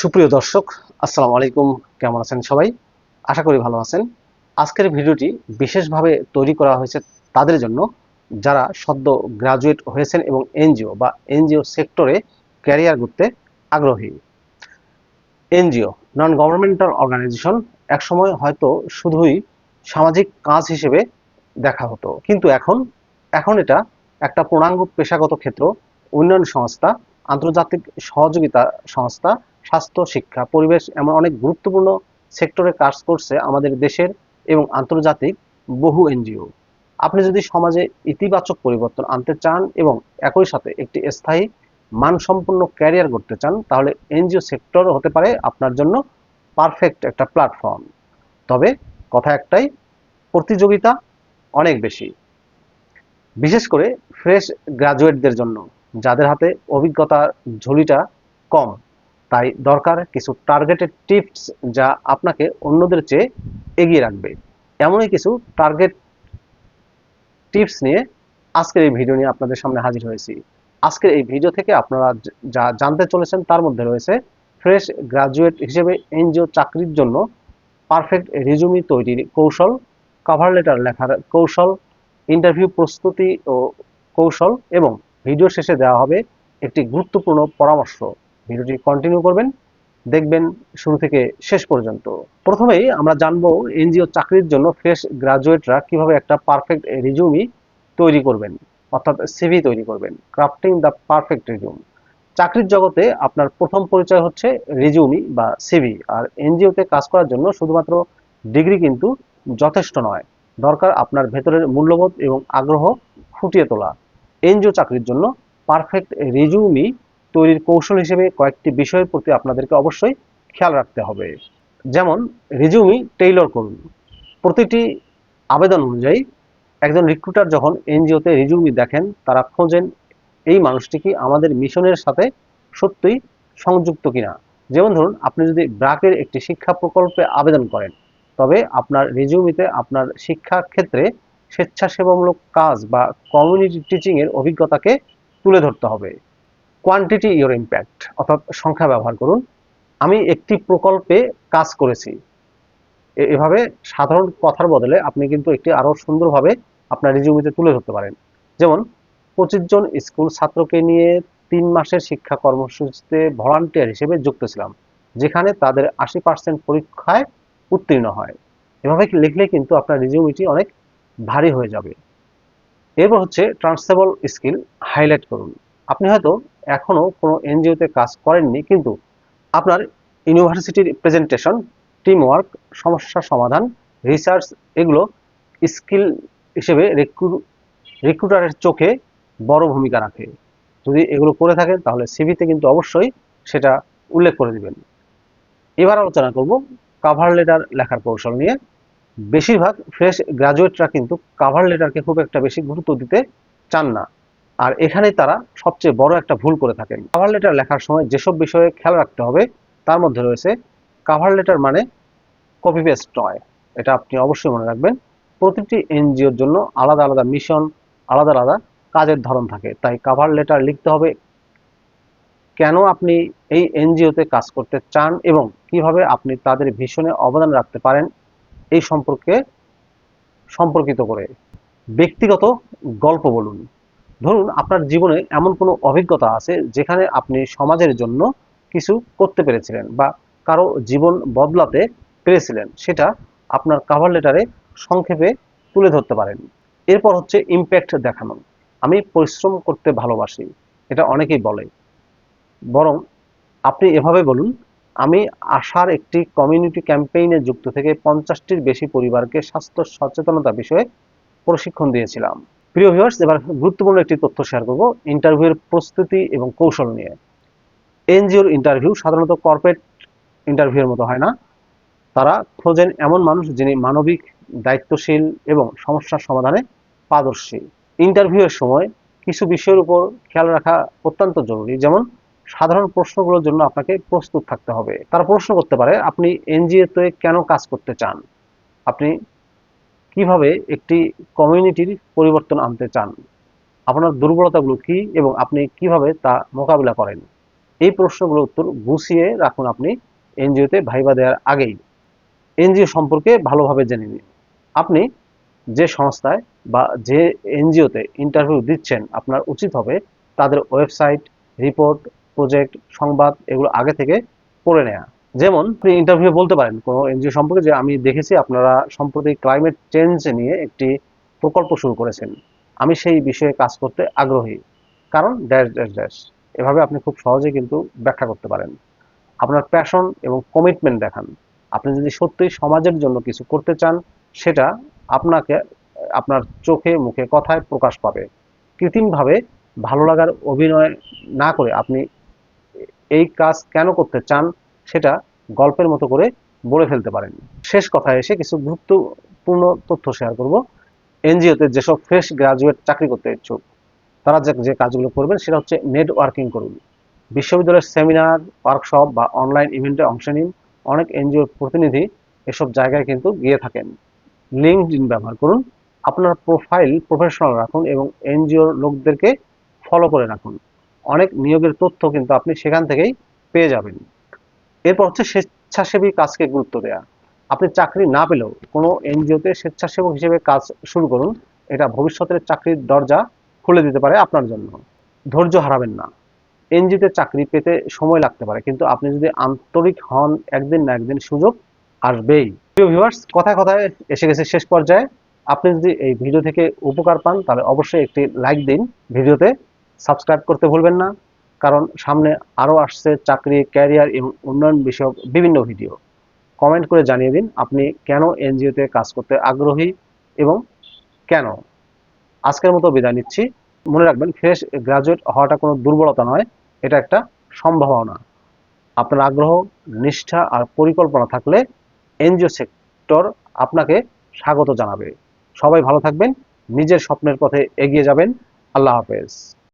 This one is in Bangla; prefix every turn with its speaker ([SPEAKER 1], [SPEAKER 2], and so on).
[SPEAKER 1] সুপ্রিয় দর্শক, আসসালামু আলাইকুম। কেমন আছেন সবাই? আশা করি ভালো আছেন। আজকের ভিডিওটি বিশেষভাবে তৈরি করা হয়েছে তাদের জন্য। যারা সদ্য গ্রাজুয়েট হয়েছেন এবং এনজিও বা এনজিও সেক্টরে ক্যারিয়ার করতে আগ্রহী। এনজিও নন গভর্নমেন্টাল অর্গানাইজেশন একসময় হয়তো শুধুই সামাজিক কাজ হিসেবে দেখা হতো। কিন্তু এখন এখন এটা একটা পূর্ণাঙ্গ পেশাগত ক্ষেত্র, উন্নয়ন সংস্থা, আন্তর্জাতিক সহযোগিতা সংস্থা স্বাস্থ্য, শিক্ষা, পরিবেশ এমন অনেক গুরুত্বপূর্ণ সেক্টরে কাজ করছে আমাদের দেশের এবং আন্তর্জাতিক বহু এনজিও। আপনি যদি সমাজে ইতিবাচক পরিবর্তন আনতে চান এবং একই সাথে একটি স্থায়ী, মানসম্পন্ন ক্যারিয়ার করতে চান, তাহলে এনজিও সেক্টর হতে পারে আপনার জন্য পারফেক্ট একটা প্ল্যাটফর্ম। তবে কথা একটাই, প্রতিযোগিতা অনেক বেশি। বিশেষ করে ফ্রেশ গ্রাজুয়েটদের জন্য, যাদের হাতে অভিজ্ঞতার ঝুলিটা কম। তাই দরকার কিছু টার্গেটেড টিপস যা আপনাকে অন্যদের চেয়ে এগিয়ে রাখবে। এমনই কিছু টার্গেট টিপস নিয়ে আজকের এই ভিডিও নিয়ে আপনাদের সামনে হাজির হয়েছি। আজকের এই ভিডিও থেকে আপনারা যা জানতে চলেছেন তার মধ্যে রয়েছে ফ্রেশ গ্রাজুয়েট হিসেবে এনজিও চাকরির জন্য পারফেক্ট রিজুমি তৈরির কৌশল কভার লেটার লেখার কৌশল ইন্টারভিউ প্রস্তুতি ও কৌশল এবং ভিডিও শেষে দেওয়া হবে একটি গুরুত্বপূর্ণ পরামর্শ। ভিডিওটি কন্টিনিউ করবেন, দেখবেন শুরু থেকে শেষ পর্যন্ত। প্রথমেই আমরা জানব এনজিও চাকরির জন্য ফ্রেশ গ্রাজুয়েটরা কীভাবে একটা পারফেক্ট রিজুমি তৈরি করবেন, অর্থাৎ সিভি তৈরি করবেন ক্রাফটিং দ্য পারফেক্ট রিজুম চাকরির জগতে আপনার প্রথম পরিচয় হচ্ছে রিজুমি বা সিভি আর এনজিওতে কাজ করার জন্য শুধুমাত্র ডিগ্রি কিন্তু যথেষ্ট নয়। দরকার আপনার ভেতরের মূল্যবোধ এবং আগ্রহ ফুটিয়ে তোলা। এনজিও চাকরির জন্য পারফেক্ট রিজুমি তৈরির কৌশল হিসেবে কয়েকটি বিষয়ের প্রতি আপনাদেরকে অবশ্যই খেয়াল রাখতে হবে। যেমন রিজুমি টেইলর করুন প্রতিটি আবেদন অনুযায়ী একজন রিক্রুটার যখন এনজিওতে রিজুমি দেখেন, তারা খোঁজেন, এই মানুষটি কি আমাদের মিশনের সাথে সত্যিই সংযুক্ত কিনা? যেমন ধরুন, আপনি যদি ব্রাকের একটি শিক্ষা প্রকল্পে আবেদন করেন, তবে আপনার রিজুমিতে আপনার শিক্ষা ক্ষেত্রে স্বেচ্ছাসেবামূলক কাজ বা কমিউনিটি টিচিংয়ের অভিজ্ঞতাকে তুলে ধরতে হবে। কোয়ান্টিটি ইওর ইম্প্যাক্ট অর্থাৎ সংখ্যা ব্যবহার করুন। আমি একটি প্রকল্পে কাজ করেছি। এভাবে সাধারণ কথার বদলে আপনি কিন্তু একটি আরও সুন্দরভাবে আপনার রিজিউমিতে তুলে ধরতে পারেন। যেমন, পঁচিশ জন স্কুল ছাত্রকে নিয়ে তিন মাসের শিক্ষা কর্মসূচিতে ভলান্টিয়ার হিসেবে যুক্ত ছিলাম, যেখানে তাদের আশি পার্সেন্ট পরীক্ষায় উত্তীর্ণ হয়। এভাবে লিখলে কিন্তু আপনার রিজিউমিটি অনেক ভারী হয়ে যাবে। এরপর হচ্ছে ট্রান্সফারেবল স্কিল হাইলাইট করুন। আপনি হয়তো এখনও কোনো এনজিওতে কাজ করেননি, কিন্তু আপনার ইউনিভার্সিটির প্রেজেন্টেশন টিম ওয়ার্ক সমস্যা সমাধান রিসার্চ এগুলো স্কিল হিসেবে রিক্রুটারের চোখে বড় ভূমিকা রাখে। যদি এগুলো করে থাকেন, তাহলে সিভিতে কিন্তু অবশ্যই সেটা উল্লেখ করে দিবেন। এবার আলোচনা করব কাভার লেটার লেখার কৌশল নিয়ে। বেশিরভাগ ফ্রেশ গ্রাজুয়েটরা কিন্তু কাভার লেটারকে খুব একটা বেশি গুরুত্ব দিতে চান না। আর এখানে তারা সবচেয়ে বড় একটা ভুল করে থাকেন। কাভার লেটার লেখার সময় যেসব বিষয়ে খেয়াল রাখতে হবে, তার মধ্যে রয়েছে কাভার লেটার মানে কপি পেস্ট নয় এটা আপনি অবশ্যই মনে রাখবেন। প্রতিটি এনজিওর জন্য আলাদা আলাদা মিশন আলাদা আলাদা কাজের ধরন থাকে। তাই কাভার লেটার লিখতে হবে কেন আপনি এই এনজিওতে কাজ করতে চান এবং কীভাবে আপনি তাদের ভীষণে অবদান রাখতে পারেন এই সম্পর্কে সম্পর্কিত করে। ব্যক্তিগত গল্প বলুন। ধরুন আপনার জীবনে এমন কোনো অভিজ্ঞতা আছে যেখানে আপনি সমাজের জন্য কিছু করতে পেরেছিলেন বা কারও জীবন বদলাতে পেরেছিলেন, সেটা আপনার কাভার লেটারে সংক্ষেপে তুলে ধরতে পারেন। এরপর হচ্ছে ইম্প্যাক্ট দেখানো। আমি পরিশ্রম করতে ভালোবাসি, এটা অনেকেই বলে। বরং আপনি এভাবে বলুন, আমি আশার একটি কমিউনিটি ক্যাম্পেইনে যুক্ত থেকে পঞ্চাশটির বেশি পরিবারকে স্বাস্থ্য সচেতনতা বিষয়ে প্রশিক্ষণ দিয়েছিলাম। প্রিয় ভিউয়ার্স এবার গুরুত্বপূর্ণ একটি তথ্য শেয়ার করব ইন্টারভিউয়ের প্রস্তুতি এবং কৌশল নিয়ে। এনজিওর ইন্টারভিউ সাধারণত কর্পোরেট ইন্টারভিউয়ের মতো হয় না। তারা খোঁজেন এমন মানুষ যিনি মানবিক, দায়িত্বশীল এবং সমস্যার সমাধানে পারদর্শী। ইন্টারভিউয়ের সময় কিছু বিষয়ের উপর খেয়াল রাখা অত্যন্ত জরুরি, যেমন সাধারণ প্রশ্নগুলোর জন্য আপনাকে প্রস্তুত থাকতে হবে। তারা প্রশ্ন করতে পারে, আপনি এনজিওতে কেন কাজ করতে চান? আপনি কীভাবে একটি কমিউনিটির পরিবর্তন আনতে চান? আপনার দুর্বলতাগুলো কি এবং আপনি কীভাবে তা মোকাবিলা করেন? এই প্রশ্নগুলোর উত্তর গুছিয়ে রাখুন আপনি এনজিওতে ভাইবা দেওয়ার আগেই। এনজিও সম্পর্কে ভালোভাবে জেনে নিন। আপনি যে সংস্থায় বা যে এনজিওতে ইন্টারভিউ দিচ্ছেন, আপনার উচিত হবে তাদের ওয়েবসাইট রিপোর্ট প্রজেক্ট সংবাদ এগুলো আগে থেকে পড়ে নেওয়া যেমন আপনি ইন্টারভিউ বলতে পারেন কোনো এনজিও সম্পর্কে যে আমি দেখেছি আপনারা সম্প্রতি ক্লাইমেট চেঞ্জ নিয়ে একটি প্রকল্প শুরু করেছেন। আমি সেই বিষয়ে কাজ করতে আগ্রহী। কারণ ড্যাশ ড্যাশ ড্যাশ এভাবে আপনি খুব সহজে কিন্তু ব্যাখ্যা করতে পারেন। আপনার প্যাশন এবং কমিটমেন্ট দেখান। আপনি যদি সত্যিই সমাজের জন্য কিছু করতে চান, সেটা আপনাকে, আপনার চোখে, মুখে কথায় প্রকাশ পাবে। কৃত্রিমভাবে ভালো লাগার অভিনয় না করে আপনি এই কাজ কেন করতে চান সেটা গল্পের মতো করে বলে ফেলতে পারেন। শেষ কথায় এসে কিছু গুরুত্বপূর্ণ তথ্য শেয়ার করব। এনজিওতে যেসব ফ্রেশ গ্রাজুয়েট চাকরি করতে ইচ্ছুক, তারা যে যে কাজগুলো করবেন সেটা হচ্ছে নেটওয়ার্কিং করুন। বিশ্ববিদ্যালয়ের সেমিনার ওয়ার্কশপ বা অনলাইন ইভেন্টে অংশ নিন। অনেক এনজিওর প্রতিনিধি এসব জায়গায় কিন্তু গিয়ে থাকেন। লিঙ্কড ব্যবহার করুন। আপনার প্রোফাইল প্রফেশনাল রাখুন এবং এনজিওর লোকদেরকে ফলো করে রাখুন। অনেক নিয়োগের তথ্য কিন্তু আপনি সেখান থেকেই পেয়ে যাবেন। এরপর হচ্ছে স্বেচ্ছাসেবী কাজকে গুরুত্ব দেওয়া আপনি চাকরি না পেলেও কোনো এনজিওতে স্বেচ্ছাসেবক হিসেবে কাজ শুরু করুন, এটা ভবিষ্যতের চাকরির দরজা খুলে দিতে পারে আপনার জন্য। ধৈর্য হারাবেন না। এনজিওতে চাকরি পেতে সময় লাগতে পারে, কিন্তু আপনি যদি আন্তরিক হন, একদিন না একদিন সুযোগ আসবেই। প্রিয় ভিউয়ার্স কথায় কথায় এসে গেছে শেষ পর্যায়ে। আপনি যদি এই ভিডিও থেকে উপকার পান, তাহলে অবশ্যই একটি লাইক দিন ভিডিওতে। সাবস্ক্রাইব করতে ভুলবেন না। কারণ সামনে আরও আসছে চাকরি, ক্যারিয়ার এবং উন্নয়ন বিষয়ক বিভিন্ন ভিডিও। কমেন্ট করে জানিয়ে দিন আপনি কেন এনজিওতে কাজ করতে আগ্রহী এবং কেন। আজকের মতো বিদায় নিচ্ছি। মনে রাখবেন, ফ্রেশ গ্রাজুয়েট হওয়াটা কোনো দুর্বলতা নয়, এটা একটা সম্ভাবনা। আপনার আগ্রহ, নিষ্ঠা আর পরিকল্পনা থাকলে এনজিও সেক্টর আপনাকে স্বাগত জানাবে। সবাই ভালো থাকবেন, নিজের স্বপ্নের পথে এগিয়ে যাবেন। আল্লাহ হাফেজ।